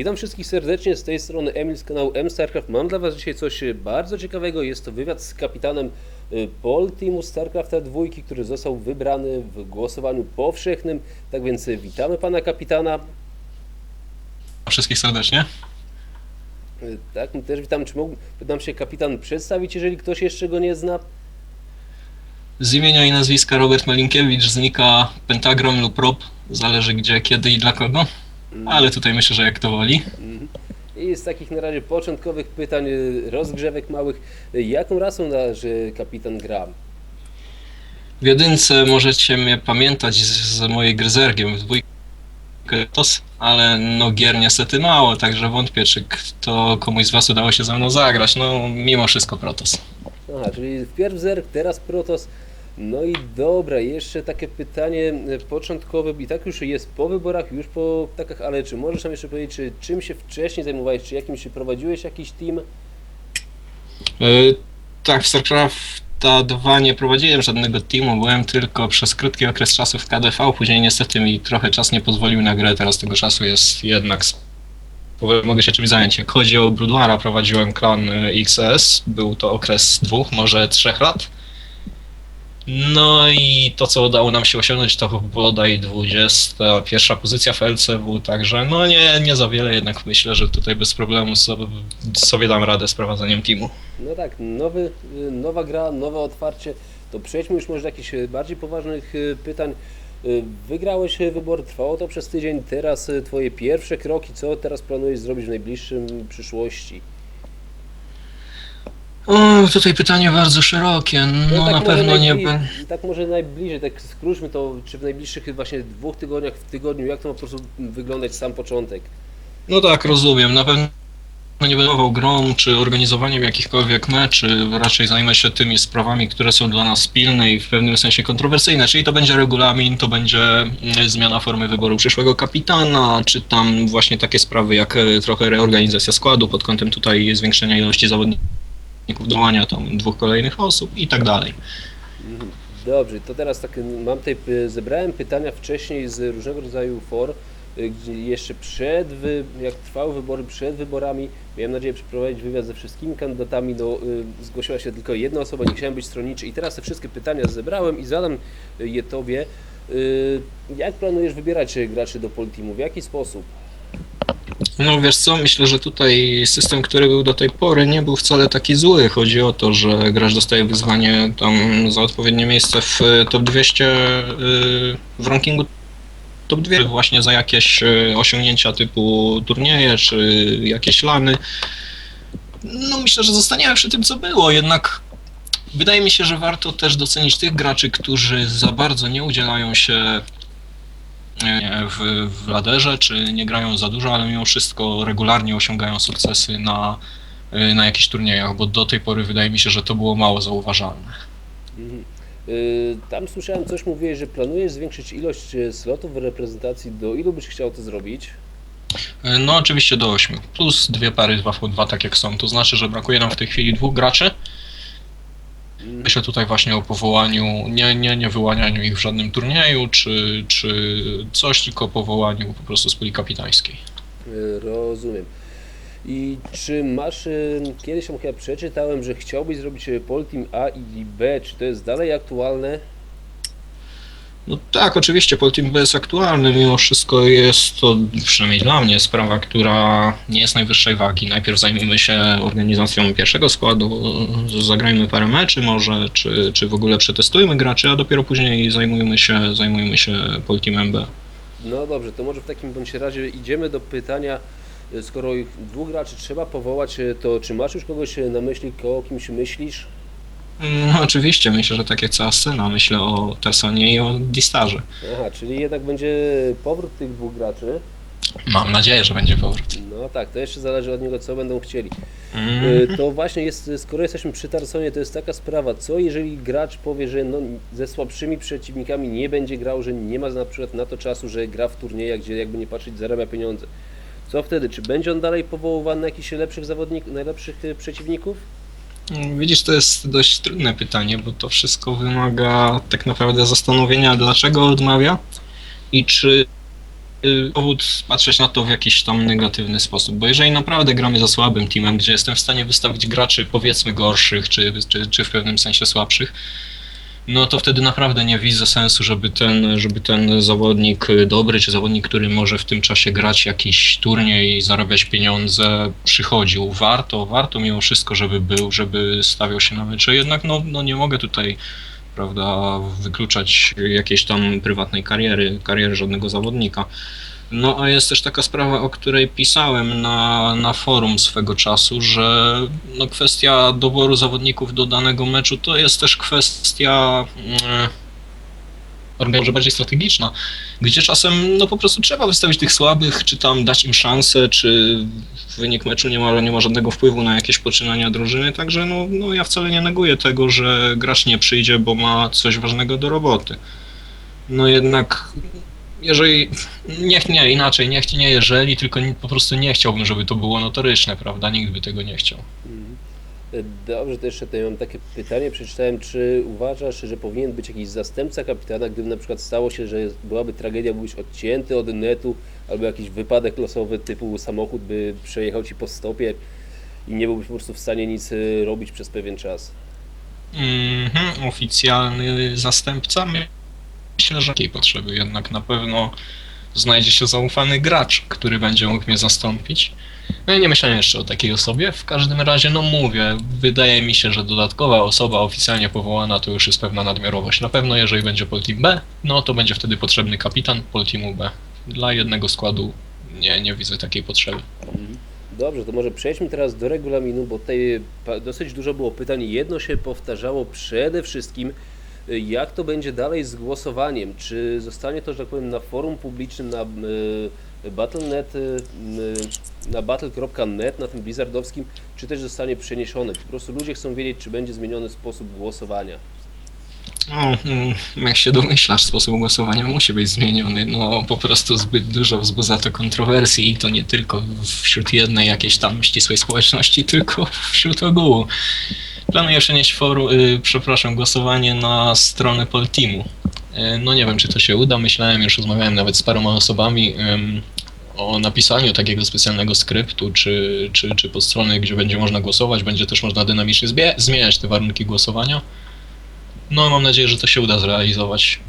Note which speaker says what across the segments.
Speaker 1: Witam wszystkich serdecznie, z tej strony Emil z kanału M StarCraft. Mam dla Was dzisiaj coś e, bardzo ciekawego. Jest to wywiad z kapitanem e, Pol Teamu StarCrafta 2, który został wybrany w głosowaniu powszechnym. Tak więc e, witamy Pana kapitana.
Speaker 2: Wszystkich serdecznie.
Speaker 1: Tak, my też witamy. Czy mógłby nam się kapitan przedstawić, jeżeli ktoś jeszcze go nie zna?
Speaker 2: Z imienia i nazwiska Robert Malinkiewicz znika pentagram lub prop, zależy gdzie, kiedy i dla kogo. Ale tutaj myślę, że jak to woli.
Speaker 1: I z takich na razie początkowych pytań, e, rozgrzewek małych, jaką rasą e, kapitan gra?
Speaker 2: W jedynce możecie mnie pamiętać z, z mojej gry z Ergiem w dwójkę tos, ale no gier niestety mało, także wątpię, czy kto komuś z was udało się ze mną zagrać. No mimo wszystko Protos.
Speaker 1: Aha, czyli wpierw Zerg, teraz Protos. No i dobra, jeszcze takie pytanie e, początkowe i tak już jest po wyborach, już po takach, ale czy możesz nam jeszcze powiedzieć, czy czym się wcześniej zajmowałeś, czy jakimś prowadziłeś jakiś team?
Speaker 2: Yy, tak, w StarCrafta 2 nie prowadziłem żadnego teamu, byłem tylko przez krótki okres czasu w KDV, później niestety mi trochę czas nie pozwolił na grę, teraz tego czasu jest jednak mogę się czymś zająć. Jak chodzi o Broodwara, prowadziłem klan y, XS, był to okres dwóch, może trzech lat. No i to, co udało nam się osiągnąć, to bodaj 21 pozycja w LCW, także no nie, nie za wiele, jednak myślę, że tutaj bez problemu sobie, sobie dam radę z prowadzeniem teamu.
Speaker 1: No tak, nowy, nowa gra, nowe otwarcie, to przejdźmy już może do jakichś bardziej poważnych y, pytań. Y, Wygrałeś wybory, trwało to przez tydzień, teraz y, Twoje pierwsze kroki, co teraz planujesz zrobić w najbliższym przyszłości?
Speaker 2: O, tutaj pytanie bardzo szerokie. No,
Speaker 1: tak
Speaker 2: na
Speaker 1: może
Speaker 2: pewno nie.
Speaker 1: Tak może najbliżej, tak skróćmy to, czy w najbliższych właśnie dwóch tygodniach, w tygodniu, jak to ma po prostu wyglądać sam początek?
Speaker 2: No tak, rozumiem. Na pewno nie będę zajmował grą czy organizowaniem jakichkolwiek meczy. Raczej zajmę się tymi sprawami, które są dla nas pilne i w pewnym sensie kontrowersyjne. Czyli to będzie regulamin, to będzie mm, zmiana formy wyboru przyszłego kapitana, czy tam właśnie takie sprawy jak e, trochę reorganizacja składu pod kątem tutaj zwiększenia ilości zawodników, dołania tam dwóch kolejnych osób i tak dalej.
Speaker 1: Dobrze, to teraz tak, mam tutaj, y, zebrałem pytania wcześniej z różnego rodzaju for, gdzie jeszcze przed, wy, jak trwały wybory, przed wyborami, miałem nadzieję przeprowadzić wywiad ze wszystkimi kandydatami, no y, zgłosiła się tylko jedna osoba, nie chciałem być stronniczy i teraz te wszystkie pytania zebrałem i zadam je Tobie. Jak planujesz wybierać graczy do Polteamu, w jaki sposób?
Speaker 2: No wiesz co, myślę, że tutaj system, który był do tej pory nie był wcale taki zły. Chodzi o to, że gracz dostaje wyzwanie tam za odpowiednie miejsce w top 200 y, w rankingu top 200 właśnie za jakieś y, osiągnięcia typu turnieje czy jakieś lany. No myślę, że zostaniemy przy tym co było, jednak wydaje mi się, że warto też docenić tych graczy, którzy za bardzo nie udzielają się w, w laderze, czy nie grają za dużo, ale mimo wszystko regularnie osiągają sukcesy na, y, na jakichś turniejach, bo do tej pory wydaje mi się, że to było mało zauważalne.
Speaker 1: Mhm. Y, Tam słyszałem coś, mówiłeś, że planujesz zwiększyć ilość slotów w reprezentacji, do ilu byś chciał to zrobić?
Speaker 2: No oczywiście do 8, plus dwie pary 2v2 tak jak są, to znaczy, że brakuje nam w tej chwili dwóch graczy. Myślę tutaj właśnie o powołaniu, nie, nie, nie wyłanianiu ich w żadnym turnieju, czy, czy coś, tylko powołaniu po prostu z puli kapitańskiej.
Speaker 1: Rozumiem. I czy masz, y, kiedyś tam chyba przeczytałem, że chciałbyś zrobić y, Polteam A i B, czy to jest dalej aktualne?
Speaker 2: No tak, oczywiście Polteam B jest aktualny, mimo wszystko jest to, przynajmniej dla mnie, sprawa, która nie jest najwyższej wagi. Najpierw zajmijmy się organizacją pierwszego składu, zagrajmy parę meczy może, czy, czy w ogóle przetestujmy graczy, a dopiero później zajmujmy się, zajmujmy się Polteamem B.
Speaker 1: No dobrze, to może w takim bądź razie idziemy do pytania, skoro dwóch graczy trzeba powołać, to czy masz już kogoś na myśli, o kimś myślisz?
Speaker 2: No oczywiście, myślę, że tak jak cała scena, myślę o Tessonie i o Distarze.
Speaker 1: Aha, czyli jednak będzie powrót tych dwóch graczy.
Speaker 2: Mam nadzieję, że będzie powrót.
Speaker 1: No tak, to jeszcze zależy od niego, co będą chcieli.
Speaker 2: Mm.
Speaker 1: Y, To właśnie jest, skoro jesteśmy przy Tarsonie, to jest taka sprawa, co jeżeli gracz powie, że no, ze słabszymi przeciwnikami nie będzie grał, że nie ma na przykład na to czasu, że gra w turniejach, gdzie jakby nie patrzeć zarabia pieniądze. Co wtedy? Czy będzie on dalej powoływany na jakichś lepszych zawodników, najlepszych y, przeciwników?
Speaker 2: Widzisz, to jest dość trudne pytanie, bo to wszystko wymaga tak naprawdę zastanowienia, dlaczego odmawia i czy y, powód patrzeć na to w jakiś tam negatywny sposób, bo jeżeli naprawdę gramy za słabym teamem, gdzie jestem w stanie wystawić graczy powiedzmy gorszych, czy, czy, czy w pewnym sensie słabszych, no to wtedy naprawdę nie widzę sensu, żeby ten, żeby ten zawodnik y, dobry, czy zawodnik, który może w tym czasie grać jakiś turniej i zarabiać pieniądze, przychodził. Warto, warto mimo wszystko, żeby był, żeby stawiał się na mecze, jednak no, no nie mogę tutaj prawda, wykluczać jakiejś tam prywatnej kariery, kariery żadnego zawodnika. No a jest też taka sprawa, o której pisałem na, na forum swego czasu, że no, kwestia doboru zawodników do danego meczu to jest też kwestia mm, może bardziej strategiczna, gdzie czasem no po prostu trzeba wystawić tych słabych, czy tam dać im szansę, czy wynik meczu nie ma, nie ma żadnego wpływu na jakieś poczynania drużyny, także no, no ja wcale nie neguję tego, że gracz nie przyjdzie, bo ma coś ważnego do roboty. No jednak jeżeli, niech nie, inaczej, niech nie jeżeli, tylko nie, po prostu nie chciałbym, żeby to było notoryczne, prawda, nikt by tego nie chciał.
Speaker 1: Mhm. Dobrze, to jeszcze tutaj mam takie pytanie. Przeczytałem, czy uważasz, że powinien być jakiś zastępca kapitana, gdyby na przykład stało się, że byłaby tragedia, byłbyś odcięty od netu, albo jakiś wypadek losowy typu samochód by przejechał ci po stopie i nie byłbyś po prostu w stanie nic e, robić przez pewien czas.
Speaker 2: Mhm, oficjalny zastępca? Myślę, że takiej potrzeby jednak na pewno znajdzie się zaufany gracz, który będzie mógł mnie zastąpić. No i nie myślałem jeszcze o takiej osobie. W każdym razie, no mówię, wydaje mi się, że dodatkowa osoba oficjalnie powołana to już jest pewna nadmiarowość. Na pewno jeżeli będzie Polteam B, no to będzie wtedy potrzebny kapitan Polteamu B. Dla jednego składu nie, nie widzę takiej potrzeby.
Speaker 1: Dobrze, to może przejdźmy teraz do regulaminu, bo tutaj dosyć dużo było pytań. Jedno się powtarzało przede wszystkim, jak to będzie dalej z głosowaniem? Czy zostanie to, że tak powiem, na forum publicznym, na y, Battle.net, y, y, na battle.net, na tym blizzardowskim, czy też zostanie przeniesione? Po prostu ludzie chcą wiedzieć, czy będzie zmieniony sposób głosowania.
Speaker 2: No, jak się domyślasz, sposób głosowania musi być zmieniony. No, po prostu zbyt dużo wzbudza to kontrowersji i to nie tylko wśród jednej jakiejś tam ścisłej społeczności, tylko wśród ogółu. Planuję przenieść foru, y, przepraszam, głosowanie na stronę Polteamu. Y, no nie wiem, czy to się uda. Myślałem, już rozmawiałem nawet z paroma osobami o napisaniu takiego specjalnego skryptu, czy, czy, czy podstrony, gdzie będzie można głosować. Będzie też można dynamicznie zmieniać te warunki głosowania. No, mam nadzieję, że to się uda zrealizować.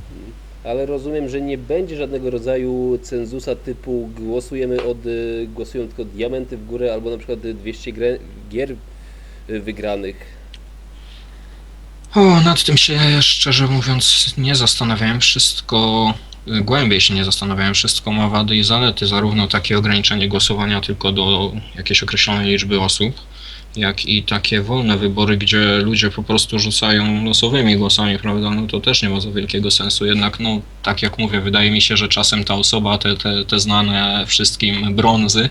Speaker 1: Ale rozumiem, że nie będzie żadnego rodzaju cenzusa typu głosujemy od, y, głosują tylko diamenty w górę, albo na przykład y, 200 grę, gier y, wygranych.
Speaker 2: O, nad tym się szczerze mówiąc nie zastanawiałem. Wszystko y, głębiej się nie zastanawiałem. Wszystko ma wady i zalety, zarówno takie ograniczenie głosowania tylko do jakiejś określonej liczby osób, jak i takie wolne wybory, gdzie ludzie po prostu rzucają losowymi głosami, prawda? No to też nie ma za wielkiego sensu. Jednak, no, tak jak mówię, wydaje mi się, że czasem ta osoba, te, te, te znane wszystkim brązy,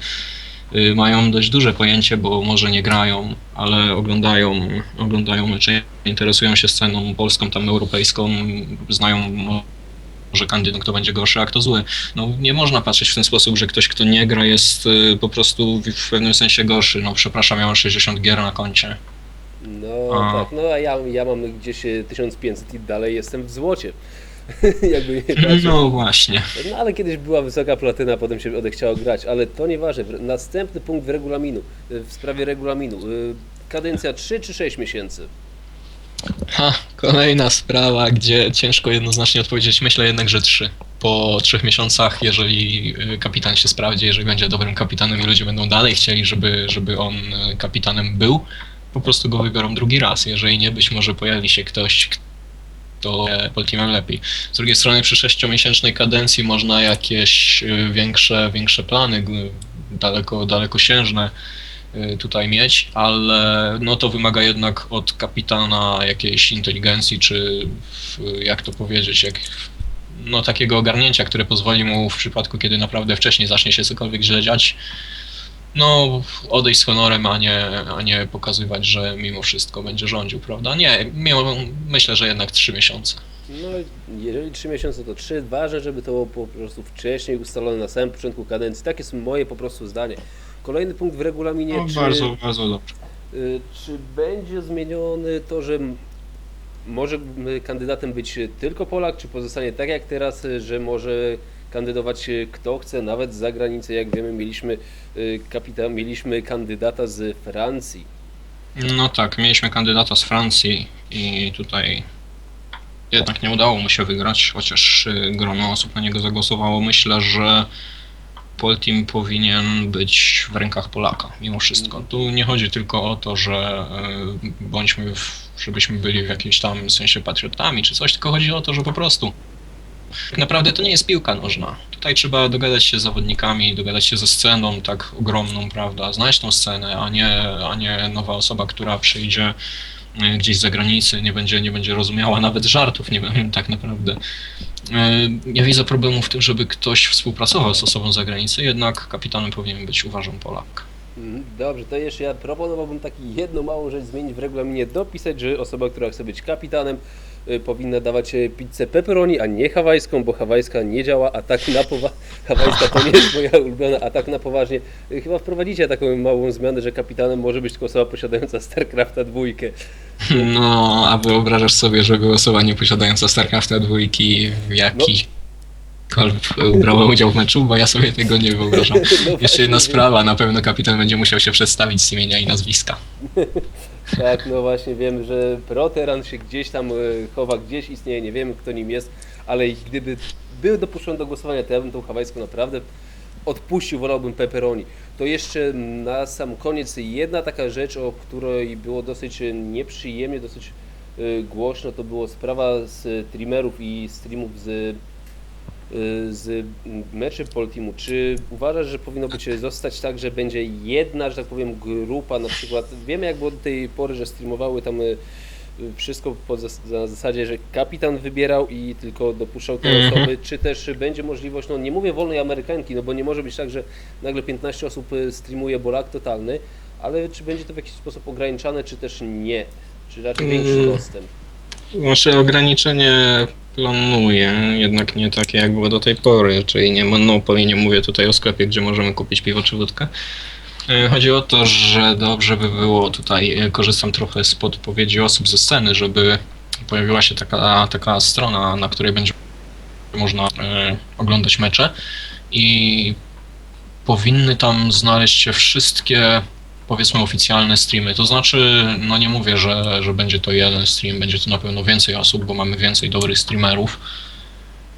Speaker 2: y, mają dość duże pojęcie, bo może nie grają, ale oglądają, oglądają mecze, interesują się sceną polską, tam europejską, znają może kandydat, kto będzie gorszy, a kto zły. No nie można patrzeć w ten sposób, że ktoś, kto nie gra jest y, po prostu w- w pewnym sensie gorszy. No przepraszam, ja mam 60 gier na koncie.
Speaker 1: No
Speaker 2: A.
Speaker 1: tak, no a ja, ja mam gdzieś y, 1500 i dalej jestem w złocie. Jakby.
Speaker 2: No właśnie.
Speaker 1: No ale kiedyś była wysoka platyna, potem się odechciało grać, ale to nieważne. Następny punkt w regulaminu, y, w sprawie regulaminu. y, Kadencja 3 czy 6 miesięcy?
Speaker 2: Ha, kolejna sprawa, gdzie ciężko jednoznacznie odpowiedzieć. Myślę jednak, że trzy. Po trzech miesiącach, jeżeli y, kapitan się sprawdzi, jeżeli będzie dobrym kapitanem i ludzie będą dalej chcieli, żeby, żeby on y, kapitanem był, po prostu go wybiorą drugi raz. Jeżeli nie, być może pojawi się ktoś, kto Polteamem lepiej. Z drugiej strony przy sześciomiesięcznej kadencji można jakieś y, większe, większe plany, daleko, dalekosiężne tutaj mieć, ale no to wymaga jednak od kapitana jakiejś inteligencji, czy jak to powiedzieć, jak no takiego ogarnięcia, które pozwoli mu w przypadku, kiedy naprawdę wcześniej zacznie się cokolwiek źle dziać, no odejść z honorem, a nie, a nie pokazywać, że mimo wszystko będzie rządził, prawda? Nie, mimo, myślę, że jednak trzy miesiące.
Speaker 1: No, jeżeli 3 miesiące to 3, ważne, żeby to było po prostu wcześniej ustalone na samym początku kadencji. Takie jest moje po prostu zdanie. Kolejny punkt w regulaminie,
Speaker 2: No,
Speaker 1: czy,
Speaker 2: bardzo, bardzo dobrze.
Speaker 1: y, czy będzie zmieniony to, że m- może m, kandydatem być tylko Polak, czy pozostanie tak jak teraz, y, że może kandydować kto chce, nawet z zagranicy. Jak wiemy, mieliśmy, kapita, mieliśmy kandydata z Francji.
Speaker 2: No tak, mieliśmy kandydata z Francji i tutaj jednak nie udało mu się wygrać, chociaż y, grono osób na niego zagłosowało. Myślę, że Polteam powinien być w rękach Polaka, mimo wszystko. Tu nie chodzi tylko o to, że y, bądźmy, w, żebyśmy byli w jakimś tam sensie patriotami czy coś, tylko chodzi o to, że po prostu tak naprawdę to nie jest piłka nożna. Tutaj trzeba dogadać się z zawodnikami, dogadać się ze sceną tak ogromną, prawda? Znać tą scenę, a nie, a nie nowa osoba, która przyjdzie gdzieś z zagranicy, nie będzie, nie będzie rozumiała nawet żartów, nie wiem, tak naprawdę. Ja widzę problemu w tym, żeby ktoś współpracował z osobą z zagranicy, jednak kapitanem powinien być, uważam, Polak.
Speaker 1: Mhm, Dobrze, to jeszcze ja proponowałbym taki jedną małą rzecz zmienić w regulaminie, dopisać, że osoba, która chce być kapitanem, powinna dawać y, pizzę pepperoni, a nie hawajską, bo hawajska nie działa, a tak na powa- hawajska to nie jest moja ulubiona, a tak na poważnie. Y, Chyba wprowadzicie taką małą zmianę, że kapitanem może być tylko osoba posiadająca StarCrafta dwójkę.
Speaker 2: No, a wyobrażasz sobie, żeby osoba nie posiadająca StarCrafta dwójki w jakikolwiek brała udział w meczu, bo ja sobie tego nie wyobrażam. Jeszcze jedna sprawa, na pewno kapitan będzie musiał się przedstawić z imienia i nazwiska.
Speaker 1: Tak, no właśnie wiemy, że Proteran się gdzieś tam y, chowa, gdzieś istnieje, nie wiemy kto nim jest, ale gdyby był dopuszczony do głosowania, to ja bym tą hawajską naprawdę odpuścił, wolałbym pepperoni. To jeszcze na sam koniec jedna taka rzecz, o której było dosyć nieprzyjemnie, dosyć y, głośno, to było sprawa z streamerów i streamów z, z meczy Polteamu. Czy uważasz, że powinno być zostać tak, że będzie jedna, że tak powiem, grupa, na przykład, wiemy jak było do tej pory, że streamowały tam y, y, wszystko na zasadzie, że kapitan wybierał i tylko dopuszczał te
Speaker 2: Mhm.
Speaker 1: osoby, czy też będzie możliwość, no nie mówię wolnej amerykanki, no bo nie może być tak, że nagle 15 osób y, streamuje bolak totalny, ale czy będzie to w jakiś sposób ograniczane, czy też nie? Czy raczej większy
Speaker 2: Mm.
Speaker 1: dostęp?
Speaker 2: Nasze ograniczenie planuję, jednak nie takie jak było do tej pory, czyli nie Monopoly, nie mówię tutaj o sklepie, gdzie możemy kupić piwo czy wódkę. E, Chodzi o to, że dobrze by było tutaj, e, korzystam trochę z podpowiedzi osób ze sceny, żeby pojawiła się taka, taka strona, na której będzie można e, oglądać mecze i powinny tam znaleźć się wszystkie powiedzmy oficjalne streamy. To znaczy, no nie mówię, że, że będzie to jeden stream, będzie to na pewno więcej osób, bo mamy więcej dobrych streamerów.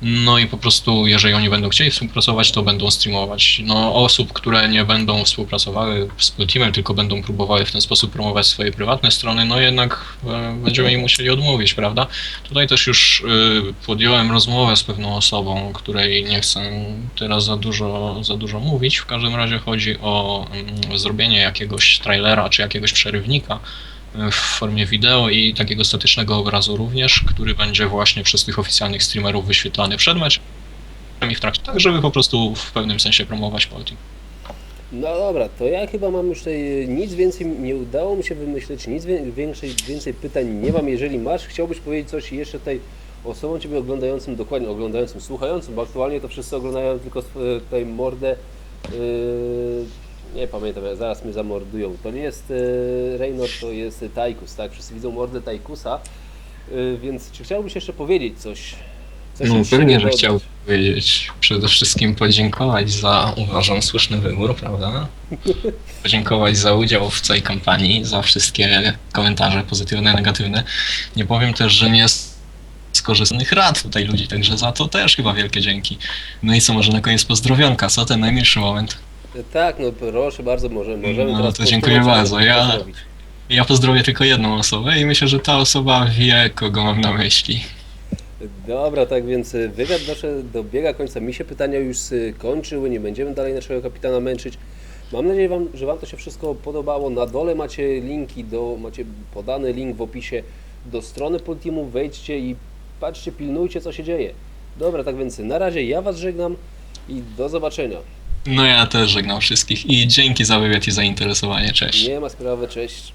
Speaker 2: No i po prostu, jeżeli oni będą chcieli współpracować, to będą streamować. No, osób, które nie będą współpracowały z Teamem, tylko będą próbowały w ten sposób promować swoje prywatne strony, no jednak e, będziemy im musieli odmówić, prawda? Tutaj też już y, podjąłem rozmowę z pewną osobą, której nie chcę teraz za dużo, za dużo mówić. W każdym razie chodzi o mm, zrobienie jakiegoś trailera czy jakiegoś przerywnika w formie wideo i takiego statycznego obrazu również, który będzie właśnie przez tych oficjalnych streamerów wyświetlany przed meczem i w trakcie, tak żeby po prostu w pewnym sensie promować Polteam.
Speaker 1: No dobra, to ja chyba mam już tutaj nic więcej, nie udało mi się wymyśleć, nic większej, więcej pytań nie mam. Jeżeli masz, chciałbyś powiedzieć coś jeszcze tutaj osobom Ciebie oglądającym, dokładnie oglądającym, słuchającym, bo aktualnie to wszyscy oglądają tylko tutaj mordę, yy, nie pamiętam, zaraz mnie zamordują. To nie jest yy, Reynor, to jest Tajkus, tak? Wszyscy widzą mordę Tajkusa, yy, więc czy chciałbyś jeszcze powiedzieć coś? coś
Speaker 2: No pewnie, że chciałbym powiedzieć, przede wszystkim podziękować za, uważam, słuszny wybór, prawda? Podziękować za udział w całej kampanii, za wszystkie komentarze pozytywne, negatywne. Nie powiem też, że nie z z korzystnych rad tutaj ludzi, także za to też chyba wielkie dzięki. No i co, może na koniec pozdrowionka, co ten najmilszy moment?
Speaker 1: Tak, no proszę bardzo, może, możemy
Speaker 2: No,
Speaker 1: teraz
Speaker 2: to dziękuję bardzo. Ja-
Speaker 1: pozdrowić.
Speaker 2: Ja pozdrowię tylko jedną osobę i myślę, że ta osoba wie, kogo mam na myśli.
Speaker 1: Dobra, tak więc y, wywiad doszedł, dobiega końca. Mi się pytania już y, kończyły, nie będziemy dalej naszego kapitana męczyć. Mam nadzieję, wam, że Wam to się wszystko podobało. Na dole macie linki, do, macie podany link w opisie do strony Polteamu. Wejdźcie i patrzcie, pilnujcie co się dzieje. Dobra, tak więc na razie ja Was żegnam i do zobaczenia.
Speaker 2: No ja też żegnam wszystkich i dzięki za wywiad i zainteresowanie, cześć.
Speaker 1: Nie ma sprawy, cześć.